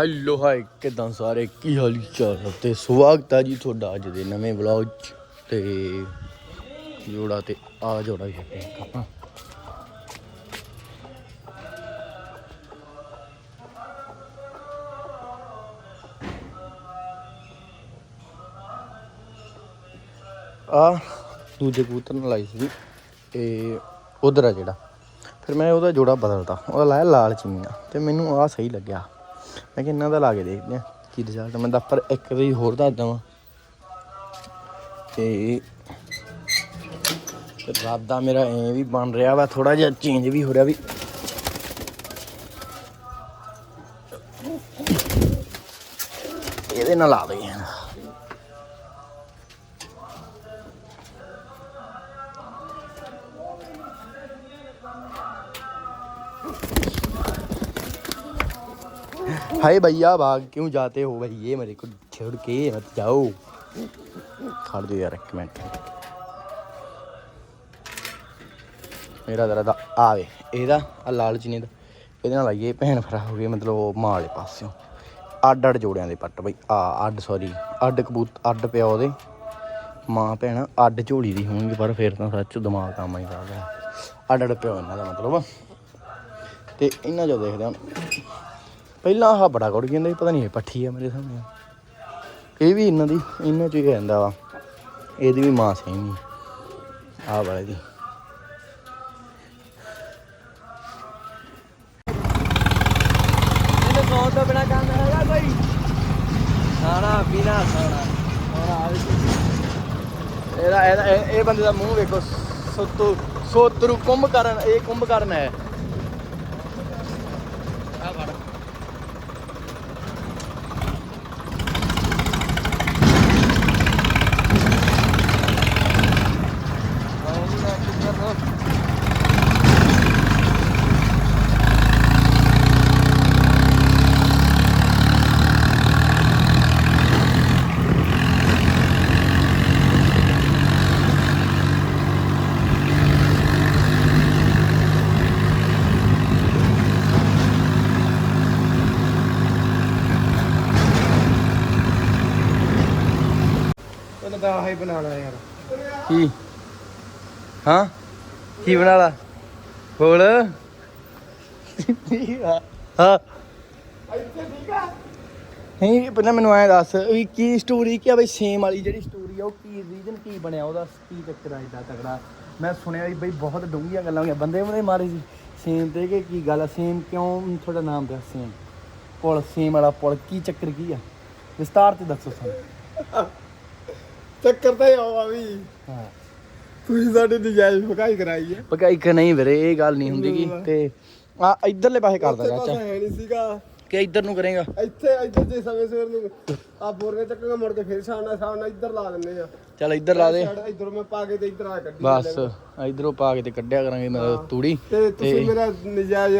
Hello hi ਕਿਦਾਂ ਸਾਰੇ? ਕੀ ਹਾਲ ਚਾਲ ਹੈ ਤੇ ਸਵਾਗਤ ਹੈ ਜੀ ਤੁਹਾਡਾ ਅੱਜ ਦੇ ਨਵੇਂ ਵਲੌਗ 'ਚ। ਤੇ ਜੋੜਾ ਤੇ ਆ ਜੋੜਾ ਹੀ ਆਪਾਂ ਆ ਦੂਜੇ ਕਬੂਤਰ ਨਾਲ ਲਾਈ ਸੀ ਤੇ ਉਧਰ ਆ ਜਿਹੜਾ। ਫਿਰ ਮੈਂ ਉਹਦਾ ਜੋੜਾ ਬਦਲਤਾ। ਉਹ ਲਾਇਆ ਲਾਲ ਚੀਨੀਆ। ਤੇ ਮੈਨੂੰ ਆ ਸਹੀ ਲੱਗਿਆ। ਮੈਂ ਕਿਹਾ ਇਹਨਾਂ ਦਾ ਲਾ ਕੇ ਦੇਖਦੇ ਆ ਕੀ ਰਿਜ਼ਲਟ ਮੈਂ ਤਾਂ ਪਰ ਇੱਕ ਵਾਰੀ ਹੋਰ ਦੱਸ ਦਵਾਂ। ਤੇ ਤੇ ਰਾਦਾ ਮੇਰਾ ਐ ਵੀ ਬਣ ਰਿਹਾ ਵਾ ਥੋੜਾ ਜਿਹਾ ਚੇਂਜ ਵੀ ਹੋ ਰਿਹਾ ਵੀ। ਇਹਦੇ ਨਾਲ ਲਾ ਦਈਏ हाय भैया भाग क्यों जाते हो भैया मेरे को छोड़ के मत जाओ खड़ दो यार एक मिनट ਮੇਰਾ ਦਰਦ ਆਵੇ ਇਹਦਾ ਆ ਲਾਲ ਚੀਨੀ ਦਾ ਇਹਦੇ ਨਾਲ ਆਈਏ ਭੈਣ ਭਰਾ ਹੋ ਗਏ ਮਤਲਬ ਉਹ ਮਾਂ ਵਾਲੇ ਪਾਸਿਓਂ ਅੱਡ ਅੱਡ ਜੋੜਿਆਂ ਦੇ ਪੱਟ ਬਈ ਆ ਅੱਡ ਸੌਰੀ ਅੱਡ ਕਬੂਤ ਅੱਡ ਪਿਆ ਉਹਦੇ ਮਾਂ ਭੈਣ ਅੱਡ ਝੋਲੀ ਦੀ ਹੋਣਗੇ ਪਰ ਫਿਰ ਤਾਂ ਸੱਚ ਦਿਮਾਗ ਕੰਮ ਹੀ ਕਰਦਾ ਅੱਡ ਅੱਡ ਪਿਓ ਇਹਨਾਂ ਦਾ ਮਤਲਬ ਤੇ ਇਹਨਾਂ ਜੋ ਦੇਖਦੇ ਹਾਂ ਪਹਿਲਾਂ ਆਹ ਬੜਾ ਗੁੜ ਜਾਂਦਾ ਪਤਾ ਨਹੀਂ ਇਹ ਪੱਠੀ ਆ ਮੇਰੇ ਸਾਹਮਣੇ। ਇਹ ਵੀ ਇਹਨਾਂ ਦੀ, ਇਹਨਾਂ ਚ ਹੀ ਰਹਿੰਦਾ ਵਾ। ਇਹਦੀ ਵੀ ਮਾਂ ਸੇਮ ਹੀ ਆਹ ਵਾਲੇ ਦੀ। ਇਹਨੂੰ ਸੌਣ ਤੋਂ ਬਿਨਾ ਕੰਮ ਹੈਗਾ ਕੋਈ। ਖਾਣਾ, ਪੀਣਾ, ਸੌਣਾ। ਸੌਣਾ ਇਹਦਾ ਇਹਦਾ, ਇਹ ਇਹ ਬੰਦੇ ਦਾ ਮੂੰਹ ਵੇਖੋ। ਸੋਤੂ, ਸੋਤਰੂ ਕੁੰਭਕਰਨ ਇਹ ਕੁੰਭਕਰਨ ਹੈ ਉਹਨੇ ਬਣਾ ਲਿਆ ਯਾਰ। ਕੀ? ਹਾਂ? ਕੀ ਬਣਾ ਲਾ? ਬੋਲ ਹਾਂ। ਨਹੀਂ, ਪਹਿਲਾਂ ਮੈਨੂੰ ਐਂ ਦੱਸ ਵੀ ਕੀ ਸਟੋਰੀ ਕੀ ਆ ਬਈ ਸੇਮ ਵਾਲੀ ਜਿਹੜੀ ਸਟੋਰੀ ਆ, ਉਹ ਕੀ ਰੀਜਨ ਕੀ ਬਣਿਆ? ਉਹਦਾ ਕੀ ਚੱਕਰ ਆ ਏਡਾ ਤਗੜਾ ਮੈਂ ਸੁਣਿਆ ਵੀ ਬਈ ਬਹੁਤ ਡੂੰਘੀਆਂ ਗੱਲਾਂ ਹੋਈਆਂ। ਬੰਦੇ ਬੰਦੇ ਮਾਰੇ ਸੀ। ਸੇਮ ਤੇ ਕਿ ਕੀ ਗੱਲ ਆ? ਸੇਮ ਕਿਉਂ? ਤੁਹਾਡਾ ਨਾਮ ਦੱਸ ਸੇਮ ਪੁਲ ਸੇਮ ਵਾਲਾ ਪੁਲ, ਕੀ ਚੱਕਰ ਕੀ ਆ? ਵਿਸਤਾਰ ਤੇ ਦੱਸੋ ਸਾਨੂੰ। ਚੱਕਰ ਤਾਂ ਇਹ ਆਵਾ ਵੀ ਹਾਂ। ਤੁਸੀਂ ਸਾਡੇ ਨਜਾਇਜ਼ ਫਕਾਈ ਕਰਾਈ ਹੈ। ਪਕਾ ਇੱਕ ਨਹੀਂ ਵੀਰੇ ਇਹ ਗੱਲ ਨਹੀਂ ਹੁੰਦੀ ਗੀ। ਤੇ ਆ ਇਧਰਲੇ ਪਾਸੇ ਕਰਦਾ ਚਾਚਾ। ਹੈ ਨਹੀਂ ਸੀਗਾ। ਕਿ ਇਧਰ ਨੂੰ ਕਰੇਗਾ? ਇੱਥੇ ਇੱਥੇ ਜੇ ਸਮੇਂ ਸਵੇਰ ਨੂੰ ਆ ਬੋਰਗੇ ਚੱਕਾਂਗਾ ਮੁੜ ਕੇ ਫਿਰ ਸਾਹਮਣੇ ਸਾਹਮਣੇ ਇੱਧਰ ਲਾ ਦਿੰਦੇ ਆ। ਚੱਲ ਇੱਧਰ ਲਾ ਦੇ। ਇੱਧਰ ਮੈਂ ਪਾ ਕੇ ਤੇ ਇੱਧਰ ਆ ਕੱਢੀ ਬਸ ਇਧਰੋਂ ਪਾ ਕੇ ਤੇ ਕੱਢਿਆ ਕਰਾਂਗੇ ਮੈਂ ਤੂੜੀ। ਤੇ ਤੁਸੀਂ ਮੇਰਾ ਨਜਾਇਜ਼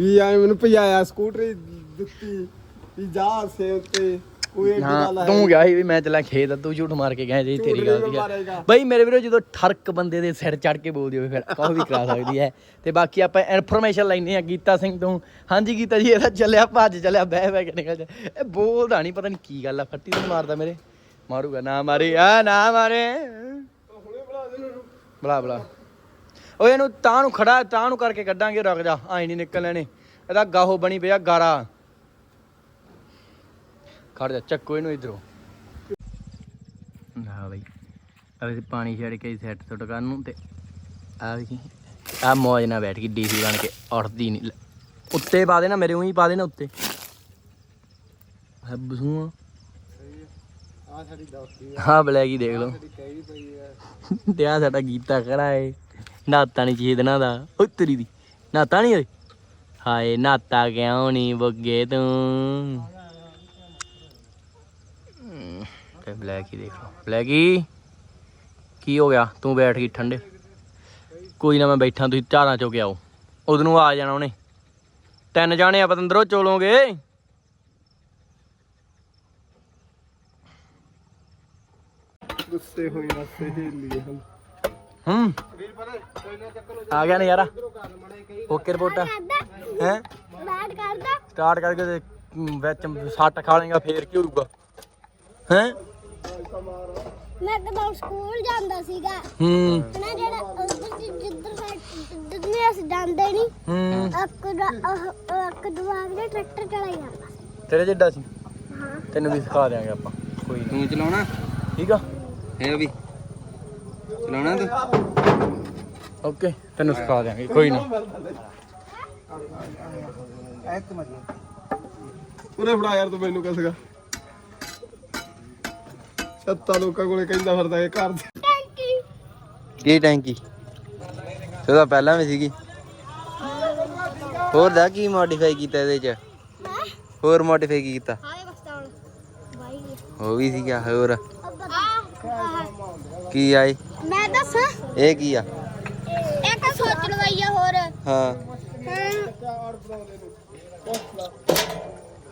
ਵੀ ਐ ਮੈਨੂੰ ਭਜਾਇਆ ਸਕੂਟਰੀ ਦਿੱਤੀ ਵੀ ਜਾ ਸੇ ਉੱਤੇ ਕੋਈ ਹਾਂ ਤੂੰ ਗਿਆ ਸੀ ਵੀ ਮੈਂ ਚੱਲਾਂ ਖੇਤ ਤੂੰ ਝੂਠ ਮਾਰ ਕੇ ਗਿਆ ਜੀ ਤੇਰੀ ਨਹੀਂ ਗੱਲ ਮੈਂ ਦੀ ਆ। ਬਈ ਮੇਰੇ ਵੀਰੋ ਜਦੋਂ ਠਰਕ ਬੰਦੇ ਦੇ ਸਿਰ ਚੜ ਕੇ ਬੋਲਦੀ ਹੋਵੇ ਫਿਰ ਕਹੋ ਵੀ ਕਰਾ ਸਕਦੀ ਹੈ? ਤੇ ਬਾਕੀ ਆਪਾਂ ਇਨਫੋਰਮੇਸ਼ਨ ਲੈਣੇ ਆ ਗੀਤਾ ਸਿੰਘ ਤੋਂ। ਹਾਂਜੀ ਗੀਤਾ ਜੀ ਇਹਦਾ ਚੱਲਿਆ ਭੱਜ ਚੱਲਿਆ ਬਹਿ ਬਹਿ ਕੇ ਨਿਕਲ ਜਾ। ਇਹ ਬੋਲਦਾ ਨਹੀਂ ਪਤਾ ਨਹੀਂ ਕੀ ਗੱਲ ਆ ਫੱਟੀ ਤੋਂ ਮਾਰਦਾ ਮੇਰੇ। ਮਾਰੂਗਾ ਨਾ ਮਾਰੇ ਆ ਨਾ ਮਾਰੇ। ਬਲਾ ਬਲਾ। ਓਏ ਇਹਨੂੰ ਤਾਂ ਨੂੰ ਖੜਾ ਤਾਂ ਨੂੰ ਕਰਕੇ ਕੱਢਾਂਗੇ ਰੁਕ ਜਾ ਆਈ ਨਹੀਂ ਨਿਕਲ ਲੈਣੇ ਇਹਦਾ ਗਾਹੋ ਬਣੀ ਪਿਆ ਗਾਰਾ। ਖੜ ਜਾ, ਚੱਕੋ ਇਹਨੂੰ ਇਧਰੋਂ। ਨਾ ਬਈ ਅਵੇ ਪਾਣੀ ਛੱਡ ਕੇ ਸੈੱਟ ਸੁੱਟ ਕਰਨ ਨੂੰ ਤੇ ਆ ਵੀ ਆ ਮੌਜ ਨਾਲ ਬੈਠ ਗਈ ਡੀਸੀ ਬਣ ਕੇ ਉੱਠਦੀ ਨਹੀਂ ਉੱਤੇ ਪਾ ਦੇਣਾ, ਮੇਰੇ ਉਹੀ ਪਾ ਦੇਣਾ ਉੱਤੇ। ਹੱਬਸੂ ਆ ਸਾਡੀ ਦੋਸਤੀ ਹਾਂ ਬਲੈਕੀ ਦੇਖ ਲਓ। ਤੇ ਆ ਸਾਡਾ ਗੀਤਾ ਖੜਾ ਏ, ਨਾਤਾ ਨਹੀਂ ਚੀਜ਼ ਦਾ। ਉੱਤਰੀ ਦੀ, ਨਾਤਾ ਨਹੀਂ ਓਏ? ਹਾਏ, ਨਾਤਾ ਕਿਉਂ ਨਹੀਂ ਬੱਗੇ ਤੂੰ ਹਮ, ਤੇ ਬਲੈਕੀ ਦੇਖ ਲਓ। ਬਲੈਕੀ ਕੀ ਹੋ ਗਿਆ? ਤੂੰ ਬੈਠ ਗਈ ਠੰਡੇ। ਕੋਈ ਨਾ ਮੈਂ ਬੈਠਾ ਤੁਸੀਂ ਝਾੜਾਂ ਚੋਂ ਕੇ ਆਓ। ਉਦੋਂ ਨੂੰ ਆ ਜਾਣਾ ਉਹਨੇ। ਤਿੰਨ ਜਾਣੇ ਆ ਪਤੰਦਰੋਂ ਚੋਲੋਗੇ? ਗੁੱਸੇ ਹੋਈ ਨਾ ਸਹੇਲੀ ਹਨ ਹੂੰ। ਵੀਰ ਪਰੇ ਕੋਈ ਨਾ ਚੱਕਰ ਆ ਗਿਆ ਓਕੇ ਰਿਪੋਰਟਾਂ। ਹੈ? ਬੈਠ ਕਰਦਾ। ਸਟਾਰਟ ਕਰਕੇ ਵਿੱਚ ਸੱਟ ਖਾ ਲੇਗਾ ਫੇਰ ਕੀ ਹੋਊਗਾ? ਹੈ? ਮੈਂ ਕਦੋਂ ਸਕੂਲ ਜਾਂਦਾ ਸੀਗਾ। ਹੂੰ। ਨਾ ਜਿਹੜਾ ਉੱਧਰ ਦੀ ਜਿੱਧਰ ਸਾਈਡ ਜਿੱਧਰ ਨੂੰ ਅਸੀਂ ਜਾਂਦੇ ਨਹੀਂ ਹੂੰ। ਅੱਕ ਦਾ ਅੱਕ ਦਵਾਗ ਦੇ ਟਰੈਕਟਰ ਚਲਾਈ ਜਾਂਦਾ ਤੇਰੇ ਜਿੱਡਾ ਸੀ? ਹਾਂ। ਤੈਨੂੰ ਵੀ ਸਿਖਾ ਦਿਆਂਗੇ ਆਪਾਂ। ਕੋਈ ਨਾ। ਤੂੰ ਚਲਾਉਣਾ? ਠੀਕ ਆ? ਹੈ ਵੀ। ਚਲਾਉਣਾ ਤੂੰ? ਓਕੇ ਤੈਨੂੰ ਸਿਖਾ ਦਿਆਂਗੇ। ਕੋਈ ਨਾ। ਉਰੇ ਫੜਾ ਯਾਰ ਤੂੰ ਮੈਨੂੰ ਕਸਗਾ ਸੱਤਾ ਲੋਕਾਂ ਕੋਲੇ ਕਹਿੰਦਾ ਫਿਰਦਾ ਇਹ ਘਰ ਦੇ। ਟੈਂਕੀ ਕੀ ਟੈਂਕੀ ਤੇ ਉਹਦਾ ਪਹਿਲਾਂ ਵੀ ਸੀਗੀ। ਹੋਰ ਦਾ ਕੀ ਮੋਡੀਫਾਈ ਕੀਤਾ ਇਹਦੇ ਚ? ਹੋਰ ਮੋਡੀਫਾਈ ਕੀਤਾ? ਉਹ ਵੀ ਸੀਗਾ ਹੋਰ? ਕੀ ਆਏ ਮੈਂ ਦੱਸਾਂ। ਇਹ ਕੀ ਆ? ਇੱਕ ਸੋਚ ਲਵਾਈ ਆ ਹੋਰ। ਹਾਂ।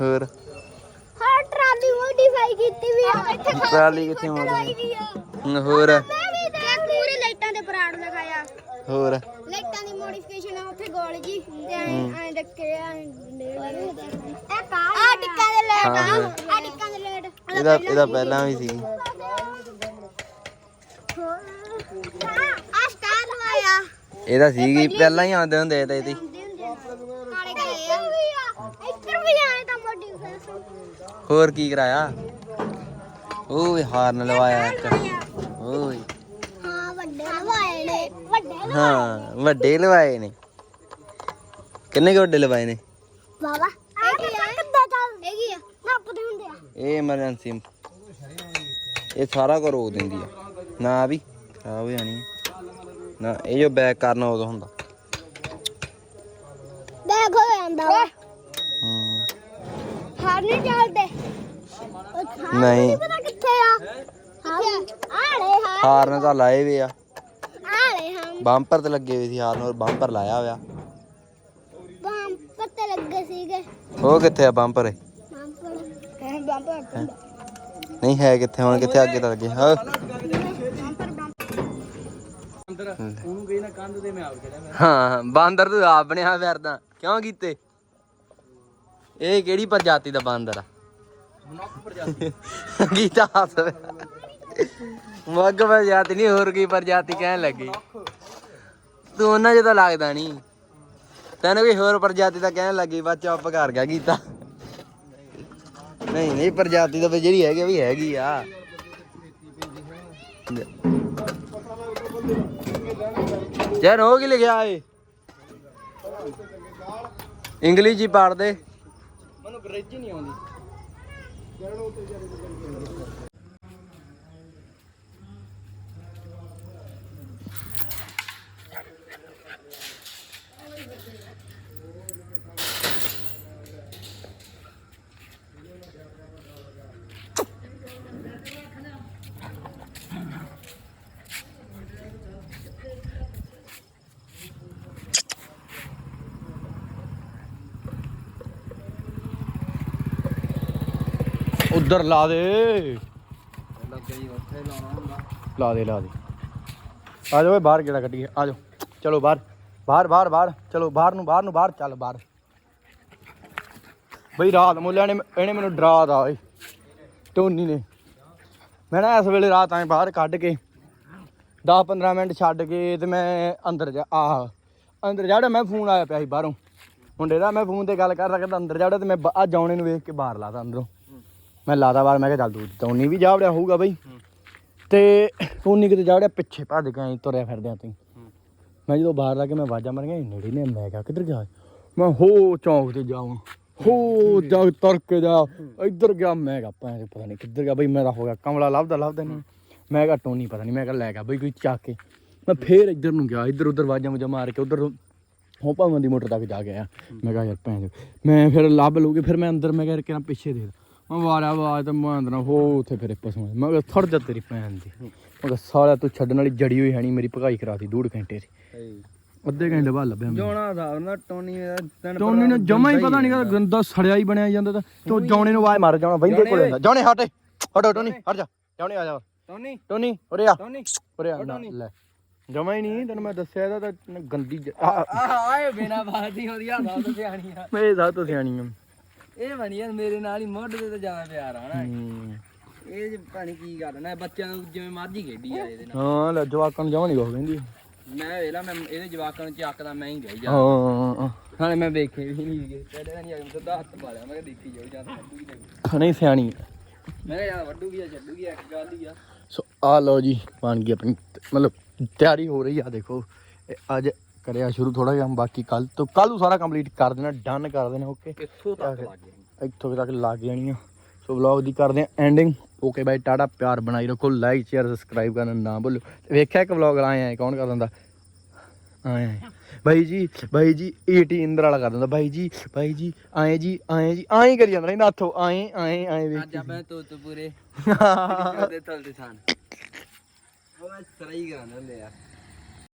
ਹੋਰ? ਹਾਂ ਟਰਾਲੀ ਮੋਡੀਫਾਈ ਕੀਤੀ ਵੀ ਆ ਇੱਥੇ ਟਰਾਲੀ ਕਿੱਥੇ ਮੋਡੀਫਾਈ ਹੋਰ? ਪੂਰੇ ਲਾਈਟਾਂ ਦੇ ਪਰਾੜ ਲਗਾਇਆ ਹੋਰ? ਲਾਈਟਾਂ ਦੀ ਮੋਡੀਫਿਕੇਸ਼ਨ ਆ ਉੱਥੇ ਗੋਲ ਜੀ ਤੇ ਐਂ ਐਂ ਰੱਖੇ ਆ ਇੱਕ ਆ। ਟਿੱਕਾਂ ਦੇ ਲਾਈਟ ਆ। ਟਿੱਕਾਂ ਦੇ ਲਾਈਟ। ਇਹਦਾ ਇਹਦਾ ਪਹਿਲਾਂ ਵੀ ਸੀ। ਆ ਸਟਾਰ ਲਵਾਇਆ। ਇਹਦਾ ਸੀਗੀ ਪਹਿਲਾਂ ਹੀ ਆਉਂਦੇ ਹੁੰਦੇ ਤਾਂ ਇਹਦੀ ਕਾਲੇ ਕਾਲੇ ਆ ਇੱਧਰ ਵੀ ਆਏ ਤਾਂ ਮੋਡੀਫਿਕੇਸ਼ਨ ਹੋਰ ਕੀ ਕਰਾਇਆ? ਵੀ ਹਾਰਨ ਲਵਾਇਆ ਇੱਕ। ਓਏ। ਹਾਂ ਵੱਡੇ ਲਵਾਏ ਨੇ ਵੱਡੇ ਲਵਾਏ। ਹਾਂ ਵੱਡੇ ਲਵਾਏ ਨੇ। ਕਿੰਨੇ ਕੁ ਵੱਡੇ ਲਵਾਏ ਨੇ? ਬਾਬਾ ਇਹ ਕੀ ਆ? ਕਿੱਦਾਂ ਚੱਲ? ਇਹ ਕੀ ਆ? ਨੱਪਦੇ ਹੁੰਦੇ ਆ। ਇਹ ਐਮਰਜੈਂਸੀ ਇਹ ਸਾਰਾ ਕੁਝ ਰੋਕ ਦਿੰਦੀ ਆ। ਨਾ ਵੀ ਖਰਾਬ ਹੋ ਜਾਣੀ। ਨਾ ਇਹ ਜੋ ਬੈਕ ਕਰਨਾ ਉਦੋਂ ਹੁੰਦਾ। ਦੇਖ ਹੋ ਜਾਂਦਾ ਵਾ। ਹਾਰ ਨਹੀਂ ਚੱਲਦੇ। ਉਹ ਹਾਰ ਨਹੀਂ। ਪਤਾ ਕਿੱਥੇ ਆ। ਕਿੱਥੇ ਆਲੇ ਹਾਂ ਹਾਰਨ ਤਾਂ ਲਾਏ ਵੇ ਆ। ਆਲੇ ਹਾਂ ਬੰਪਰ ਤੇ ਲੱਗੇ ਹੋਏ ਸੀ ਹਾਰਨ ਹੋਰ ਬੰਪਰ ਲਾਇਆ ਹੋਇਆ। ਬੰਮ ਪੱਤੇ ਲੱਗੇ ਸੀਗੇ। ਉਹ ਕਿੱਥੇ ਆ ਬੰਪਰ? ਬੰਪਰ। ਬੰਪਰ ਨਹੀਂ ਹੈ ਕਿੱਥੇ? ਹੁਣ ਕਿੱਥੇ ਅੱਗੇ ਤਾਂ ਲੱਗੇ ਹਾਂ। ਉਹਨੂੰ ਕਹੀ ਨਾ ਕੰਧ ਤੇ ਮੈਂ ਆਪ ਚੜਿਆ ਹਾਂ ਬਾਂਦਰ ਤੂੰ ਆਪ ਬਣਿਆ ਫਿਰਦਾ। ਕਿਉਂ ਕੀਤੇ? ਇਹ ਕਿਹੜੀ ਪ੍ਰਜਾਤੀ ਦਾ ਬਾਂਦਰ ਆ? ਗੀਤਾ ਹੱਸ ਮੱਗ ਪ੍ਰਜਾਤੀ ਨਹੀਂ ਹੋਰ ਕੀ ਪ੍ਰਜਾਤੀ ਕਹਿਣ ਲੱਗੀ। ਤੂੰ ਉਹਨਾਂ ਜਿਹਾ ਲੱਗਦਾ ਨਹੀਂ। ਤੈਨੂੰ ਕੋਈ ਹੋਰ ਪ੍ਰਜਾਤੀ ਦਾ ਕਹਿਣ ਲੱਗੀ ਬਸ ਚੁੱਪ ਕਰ ਗਿਆ ਗੀਤਾ ਨਹੀਂ ਨਹੀਂ ਪ੍ਰਜਾਤੀ ਤਾਂ ਵੀ ਜਿਹੜੀ ਹੈਗੀ ਵੀ ਹੈਗੀ ਆ। ਯਾਰ ਹੋ ਕੀ ਲਿਖਿਆ ਏ? ਇੰਗਲਿਸ਼ ਹੀ ਪੜ੍ਹ ਦੇ ਮੈਨੂੰ ਅੰਗਰੇਜ਼ੀ ਨਹੀਂ ਆਉਂਦੀ। ਉਧਰ ਲਾ ਦੇ। ਲਾ ਦੇ ਲਾ ਦੇ। ਆ ਜਾਓ ਬਾਹਰ ਕਿਹੜਾ ਕੱਢੀਏ। ਆ ਜਾਓ। ਚਲੋ ਬਾਹਰ। ਬਾਹਰ ਬਾਹਰ ਬਾਹਰ। ਚਲੋ ਬਾਹਰ ਨੂੰ ਬਾਹਰ ਨੂੰ, ਬਾਹਰ। ਚੱਲ ਬਾਹਰ। ਬਈ ਰਾਤ ਮੁੱਲਿਆਂ ਨੇ ਇਹਨੇ ਮੈਨੂੰ ਡਰਾਤਾ ਓਏ। ਟੋਨੀ ਨੇ। ਮੈਂ ਨਾ ਇਸ ਵੇਲੇ ਰਾਤ ਆਏ ਬਾਹਰ ਕੱਢ ਕੇ 10 15 ਮਿੰਟ ਛੱਡ ਕੇ ਤੇ ਮੈਂ ਅੰਦਰ ਜਾ, ਆਹ, ਅੰਦਰ ਜਾੜਾ ਮੈਂ ਫੋਨ ਆਇਆ ਪਿਆ ਸੀ ਬਾਹਰੋਂ। ਮੁੰਡੇ ਦਾ ਮੈਂ ਫੋਨ ਤੇ ਗੱਲ ਕਰ ਸਕਦਾ ਅੰਦਰ ਜਾੜਾ ਤੇ ਮੈਂ ਆ ਜਾਉਣੇ ਨੂੰ ਵੇਖ ਕੇ ਬਾਹਰ ਲਾਤਾ ਅੰਦਰੋਂ। ਮੈਂ ਲਾਤਾ ਵਾਰ ਮੈਂ ਕਿਹਾ ਚੱਲ ਦੂਰ ਟੋਨੀ ਵੀ ਜਾਵੜਿਆ ਹੋਊਗਾ ਬਈ। ਤੇ ਟੋਨੀ ਕਿਤੇ ਜਾਵੜਿਆ, ਪਿੱਛੇ ਭੱਜ ਕੇ ਐਂ ਤੁਰਿਆ ਫਿਰਦਿਆਂ ਤੂੰ। ਮੈਂ ਜਦੋਂ ਬਾਹਰ ਲਾ ਕੇ ਮੈਂ ਆਵਾਜ਼ਾਂ ਮਾਰੀਆਂ, ਇਹ ਨੇੜੇ ਨੇ, ਮੈਂ ਕਿਹਾ ਕਿੱਧਰ ਗਿਆ ਮੈਂ ਹੋ ਚੌਂਕ ਤੇ ਜਾਵਾਂ ਹੋ ਜਾ ਤੁਰ ਕੇ ਜਾ, ਇੱਧਰ ਗਿਆ, ਮੈਂ ਕਿਹਾ ਭੈਣ ਪਤਾ ਨਹੀਂ ਕਿੱਧਰ ਗਿਆ ਬਈ ਮੇਰਾ ਹੋ ਗਿਆ, ਕਮਲਾ ਲੱਭਦਾ ਲੱਭਦਾ ਨਹੀਂ ਮੈਂ ਕਿਹਾ ਟੋਨੀ, ਪਤਾ ਨਹੀਂ ਮੈਂ ਕਿਹਾ ਲੈ ਗਿਆ ਬਈ, ਕੋਈ ਚੱਕ ਕੇ। ਮੈਂ ਫੇਰ ਇੱਧਰ ਨੂੰ ਗਿਆ, ਇੱਧਰ ਉੱਧਰ ਆਵਾਜ਼ਾਂ ਮੁਝਾ ਮਾਰ ਕੇ, ਉੱਧਰ ਹੋ ਭਾਵਾਂ ਦੀ ਮੋਟਰ ਤੱਕ ਜਾ ਕੇ ਮੈਂ ਕਿਹਾ ਯਾਰ ਭੈਣ ਚੋਦ। ਮੈਂ ਫਿਰ ਲੱਭ ਲੂਗੇ ਫਿਰ ਮੈਂ ਅੰਦਰ, ਮੈਂ ਕਿਹਾ ਕਿਹਨਾਂ ਪਿੱਛੇ ਦੇ ਮੈਂ ਵਾਰਿਆ ਆਵਾਜ਼ ਤੇ ਮੈਂ ਅੰਦਰ ਹੋ ਉੱਥੇ ਫਿਰ ਪਸ਼ੂ। ਮੈਂ ਕਿਹਾ ਥੜ ਜਾ ਤੇਰੀ ਭੈਣ ਦੀ। ਮੈਂ ਕਿਹਾ ਸਾਲਿਆ ਤੂੰ ਛੱਡਣ ਵਾਲੀ ਜੜੀ ਹੋਈ ਹੈ ਨਹੀਂ ਮੇਰੀ ਭਗਾਈ ਕਰਾਤੀ ਡੂਢ ਘੰਟੇ ਦੀ। ਅੱਧੇ ਘੰਟੇ ਬਾਅਦ ਲੱਭਿਆ ਮੈਨੂੰ। ਜੋਣਾ ਦਾ ਨਾ ਟੋਨੀ ਦਾ ਤੈਨੂੰ ਟੋਨੀ ਨੂੰ ਜਮਾ ਹੀ ਪਤਾ ਨਹੀਂ ਕਿ ਗੰਦਾ ਸੜਿਆ ਹੀ ਬਣਿਆ ਜਾਂਦਾ ਤਾਂ। ਤੂੰ ਜੌਣੇ ਨੂੰ ਆਵਾਜ਼ ਮਾਰ ਜਾਣਾ ਵੈਂਦੇ ਕੋਲ ਜਾਂਦਾ ਜੌਣੇ ਹਟ ਹਟੋ ਟੋਨੀ ਹਟ ਜਾ। ਜੌਣੇ ਆ ਜਾ। ਟੋਨੀ। ਟੋਨੀ ਉਰੇ ਆ। ਟੋਨੀ। ਉਰੇ ਆ ਲੈ। ਜਮਾ ਹੀ ਨਹੀਂ ਤੈਨੂੰ ਮੈਂ ਦੱਸਿਆ ਇਹਦਾ ਤਾਂ ਗੰਦੀ ਆਹ ਆਏ ਬਿਨਾ ਬਾਤ ਦੀ ਹੁੰਦੀ ਆ ਦੱਸ ਸਿਆਣੀ ਆ। ਮੇਰੇ ਸਾਹ ਤੋਂ ਸਿਆਣੀ ਆ। ਇਹ ਬਣੀ ਯਾਰ ਮੇਰੇ ਨਾਲ ਹੀ ਮੁੱਢ ਤੇ ਜ਼ਿਆਦਾ ਪਿਆਰ ਆ ਨਾ। ਹੂੰ। ਇਹ ਪਾਣੀ ਕੀ ਗੱਲ ਨਾ ਬੱਚਿਆਂ ਨੂੰ ਜਿਵੇਂ ਮਰਜ਼ੀ ਖੇਡੀ ਆ ਇਹਦੇ ਨਾਲ। ਹਾਂ ਲੈ ਜਵਾਕਾਂ ਨੂੰ ਜਮਾ ਨਹੀਂ ਕਹੋ ਕਹਿੰਦੀ। ਮੈਂ ਵੇਲਾ ਮੈਂ ਇਹਦੇ ਜਵਾਕਾਂ ਨੂੰ ਚੱਕਦਾ ਮੈਂ ਹੀ ਗਈ ਜਾ। ਹਾਂ ਨਾਲੇ ਮੈਂ ਵੇਖੇ ਵੀ ਨਹੀਂ ਗਏ ਕਹਿੰਦੇ ਤਾਂ ਨਹੀਂ ਅਗਮ ਸਿੱਧਾ ਹੱਥ ਪਾ ਲਿਆ ਮੈਂ ਕਿਹਾ ਦੇਖੀ ਜਾਓ ਜਾਂ ਵੱਡੂਗੀ ਤਾਂ ਨਹੀਂ ਸਿਆਣੀ। ਮੈਂ ਕਿਹਾ ਜਾਂ ਵੱਡੂਗੀ ਜਾਂ ਛੱਡੂਗੀ ਇੱਕ ਗੱਲ ਹੀ ਆ। ਸੋ ਆ ਲਓ ਜੀ ਬਣ ਗਈ ਆਪਣੀ ਮਤਲਬ ਤਿਆਰੀ ਹੋ ਰਹੀ ਆ ਦੇਖੋ। ਇਹ ਅੱਜ ਕਰਿਆ ਸ਼ੁਰੂ ਥੋੜਾ ਜਿਹਾ ਬਾਕੀ ਕੱਲ ਤੋਂ ਕੱਲ ਨੂੰ ਸਾਰਾ ਕੰਪਲੀਟ ਕਰ ਦੇਣਾ ਡਨ ਕਰ ਦੇਣਾ ਓਕੇ ਕਿੱਥੋਂ ਤੱਕ ਲੱਗ ਗਿਆ ਇੱਥੋਂ ਤੱਕ ਲੱਗ ਜਾਣੀ ਆ ਸੋ ਵਲੌਗ ਦੀ ਕਰਦੇ ਆ ਐਂਡਿੰਗ ਓਕੇ ਬਾਈ ਟਾਟਾ ਪਿਆਰ ਬਣਾਈ ਰੱਖੋ ਲਾਈਕ ਸ਼ੇਅਰ ਸਬਸਕ੍ਰਾਈਬ ਕਰਨਾ ਨਾ ਭੁੱਲੋ। ਵੇਖਿਆ ਇੱਕ ਵਲੌਗ ਆਏ ਆ ਕੌਣ ਕਰ ਦਿੰਦਾ? ਆਏ ਆਏ ਬਾਈ ਜੀ ਬਾਈ ਜੀ ਏਟੀ ਇੰਦਰ ਵਾਲਾ ਕਰ ਦਿੰਦਾ। ਬਾਈ ਜੀ ਬਾਈ ਜੀ ਆਏ ਜੀ ਆਏ ਜੀ ਆਏ ਕਰੀ ਜਾਂਦਾ ਨਹੀਂ ਨਾਥੋ ਆਏ ਆਏ ਆਏ ਵੇਖ ਅੱਜ ਆਪਾਂ ਤੋ ਤੋ ਪੂਰੇ ਦੇ ਥਲ ਦੇ ਥਾਨ। ਉਹ ਮੈਂ ਸਰਾਈ ਕਰਾਂਦਾ ਲੈ ਯਾਰ।